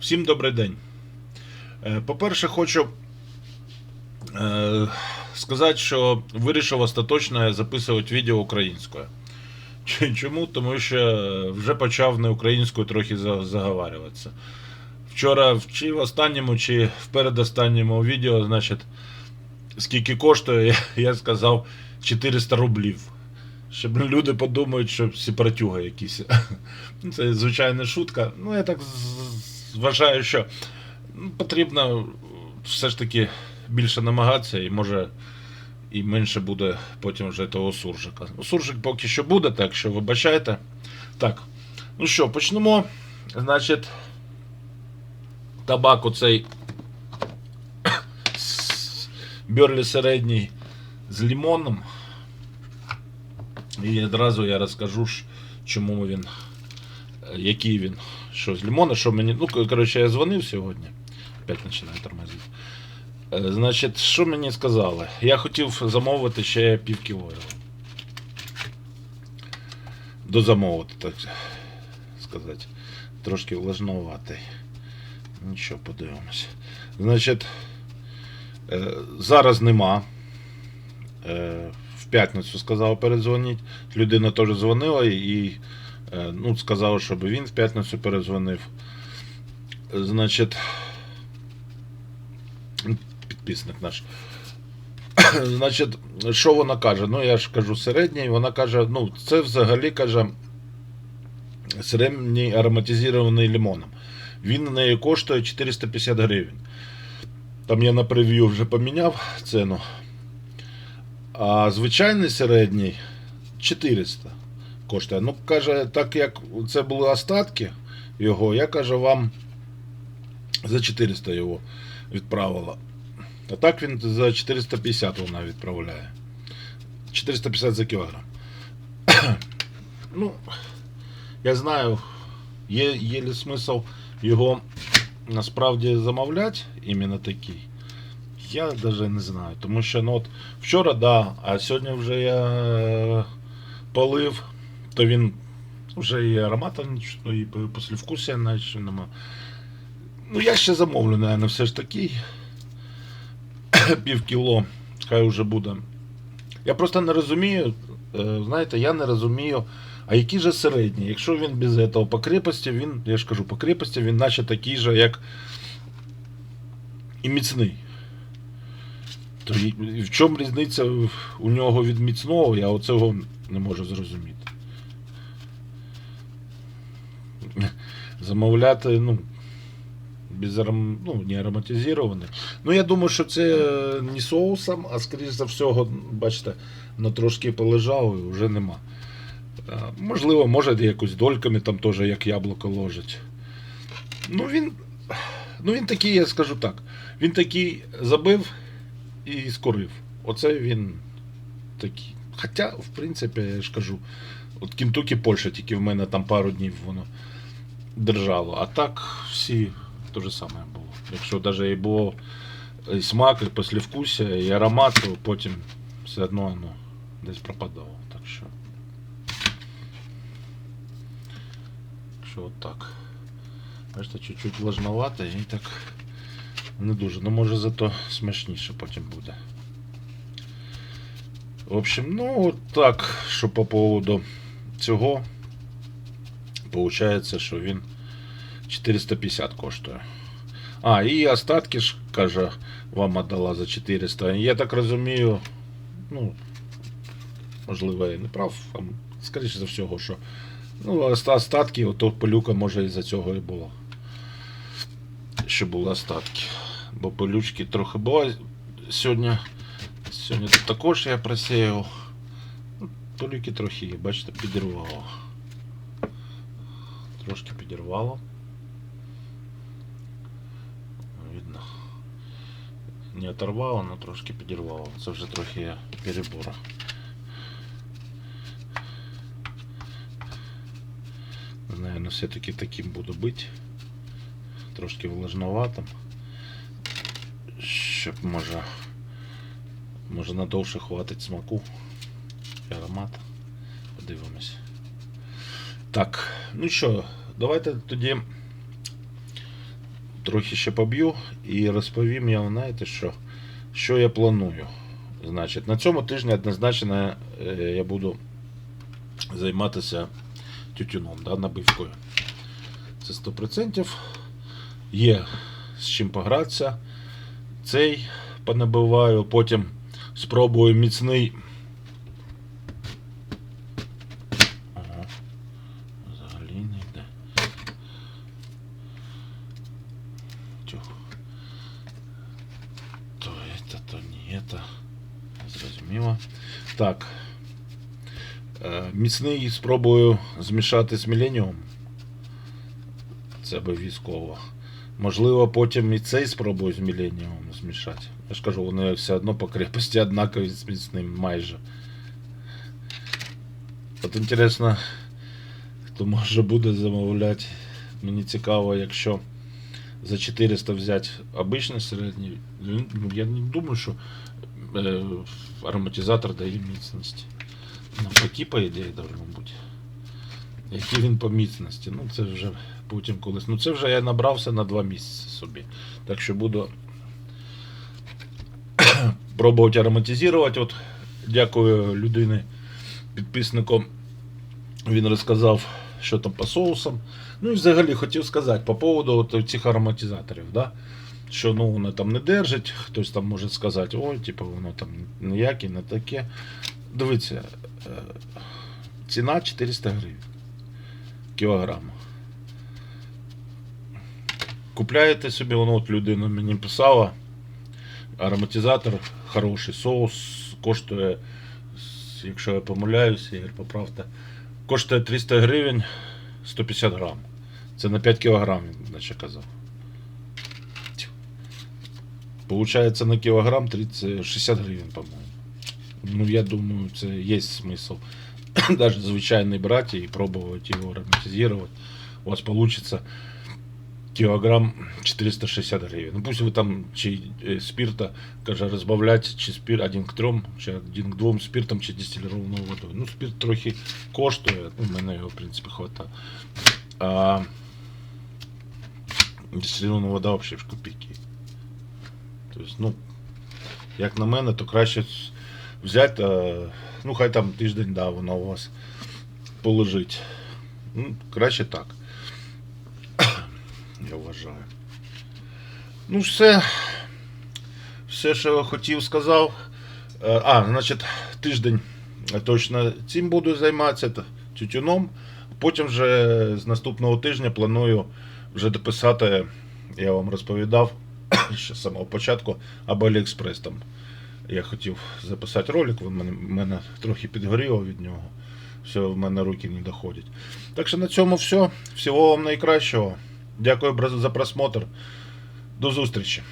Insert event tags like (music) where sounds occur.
Всім добрий день. Е, По-перше, хочу е, сказати, що вирішив остаточно записувати відео українською. Чому? Тому що вже почав не українською трохи за- заговарюватися. Вчора чи в останньому, чи в передостанньому відео, значить, скільки коштує, я, сказав 400 рублів. Щоб люди подумають, що сепаратюга якісь. (laughs) Це звичайна шутка. Ну, я так вважаю, що ну, потрібно все ж таки більше намагатися, і може і менше буде потім вже того суржика. Суржик поки що буде, так що вибачайте. Так, ну що, почнемо. Значить, табак оцей (coughs) Берлі середній з лимоном. І одразу я розкажу, чому він, який він, що з лимона, що мені. Ну, коротше, я дзвонив сьогодні. Опять починаю тормозити. Е, Значить, що мені сказали? Я хотів замовити ще пів кіло. Дозамовити, так сказати. Трошки влажноватий. Нічого, подивимось. Значить, е, зараз нема. Е, В п'ятницю сказав передзвоніть. Людина теж дзвонила і ну, сказав, щоб він в п'ятницю передзвонив. Е, Значить, підписник наш. (coughs) Значить, що вона каже? Ну, я ж кажу середній, вона каже, ну, це взагалі каже середній ароматизований лимоном. Він у неї коштує 450 гривень. Там я на прев'ю вже поміняв ціну. А звичайний середній 400 коштує. Ну, каже, так як це були остатки його, я каже вам за 400 його відправила. А так він за 450 вона відправляє. 450 за кілограм. (coughs) ну, я знаю, є, є ли смисл його насправді замовляти, іменно такий. Я навіть не знаю. Тому що ну, от вчора, да, а сьогодні вже я е, полив, то він вже і аромата і послевкусія наче нема. Ну, я ще замовлю, наверное, все ж таки. (coughs) Пів кіло, хай вже буде. Я просто не розумію, е, знаєте, я не розумію, а який же середній? Якщо він без цього по крепості, він, я ж кажу, по крепості він наче такий же, як і міцний. То в чому різниця у нього від міцного, я оцього не можу зрозуміти. Замовляти, ну, без аром... ну, не ароматизований. Ну, я думаю, що це е, не соусом, а скоріш за всього, бачите, воно трошки полежало і вже нема. Е, Можливо, може якось дольками там теж як яблуко ложить. Ну він. Ну він такий, я скажу так. Він такий забив і скорив. Оце він такий. Хоча, в принципі, я ж кажу, от Кінтукі Польща, тільки в мене там пару днів воно держало. А так всі те ж саме було. Якщо навіть і було і смак, і послевкусія, і аромат, то потім все одно воно десь пропадало. Так що. Що от так. Бачите, чуть-чуть влажновато і так не дуже. Ну може зато смачніше потім буде. В общем, ну так, що по поводу цього. Получається, що він 450 коштує. А, і остатки ж, каже, вам отдала за 400. Я так розумію, ну, можливо, я не прав, а скоріше за всього, що ну, остатки, ото пилюка може і за цього і було. Що були остатки. Бо пилючки трохи було сьогодні. Сьогодні тут також я просеяв. Ну, Пилюки трохи, бачите, підірвало. Трошки підірвало. Видно. Не оторвало, але трошки підірвало. Це вже трохи перебора. Наверное, все-таки таким буду бити. Трошки влажноватим. Щоб може. Може надовше хватить смаку і аромат. Подивимось. Так, ну що, давайте тоді трохи ще поб'ю і розповім я, знаєте, що, що я планую. Значить, на цьому тижні однозначно е, я буду займатися тютюном, да, набивкою. Це 100%. Є з чим погратися. Цей понабиваю, потім спробую міцний. Ага. Взагалі не йде. Тьох. То это, то не это. Зрозуміло. Так. Е, Міцний спробую змішати з міленіум. Це обов'язково. Можливо, потім і цей спробую з міленіумом змішати. Я ж кажу, вони все одно по крепості однакові з міцним майже. От інтересно, хто може буде замовляти. Мені цікаво, якщо за 400 взяти обичний середній. Я не думаю, що ароматизатор дає міцність. Навпаки, по ідеї, должно бути. Який він по міцності. Ну, це вже потім колись. Ну, це вже я набрався на 2 місяці собі. Так що буду (coughs) пробувати ароматизувати. От, дякую людині, підписнику. Він розказав, що там по соусам. Ну і взагалі хотів сказати по поводу от цих ароматизаторів, да? Що ну, воно там не держить, хтось там може сказати, ой, типу, воно там ніяке, не таке. Дивіться, е, ціна 400 гривень кілограм. Купляєте собі, воно от людина мені писала. Ароматизатор, хороший соус, коштує, якщо я помиляюсь, Ігор, поправте, коштує 300 гривень 150 грам. Це на 5 кілограм, він наче казав. Тьфу. Получається на кілограм 30, 60 гривень, по-моєму. Ну, я думаю, це є смисл. (coughs) Даже звичайний брати і пробувати його ароматизувати. У вас получится килограмм 460 гривен. Ну пусть вы там чи е, спирта, каже, розбавлять, чи спирт один к трьом, чи один к двом спиртом, чи дистиллированою водою. Ну, спирт трохи коштує, ну, в мене його, в принципі, хватає. А дистиллирована вода взагалі в копійки. Тобто, ну, як на мене, то краще взяти, ну, хай там тиждень, да, воно у вас положить. Ну, краще так. Я вважаю. Ну, все. Все, що я хотів, сказав. Е, А, значить, тиждень е, точно цим буду займатися тютюном. Потім вже з наступного тижня планую вже дописати, я вам розповідав (coughs) ще з самого початку, або Аліекспрес там. Я хотів записати ролик, він мене, мене трохи підгоріло від нього. Все, в мене руки не доходять. Так що на цьому все. Всього вам найкращого. Дякую за просмотр. До зустрічі.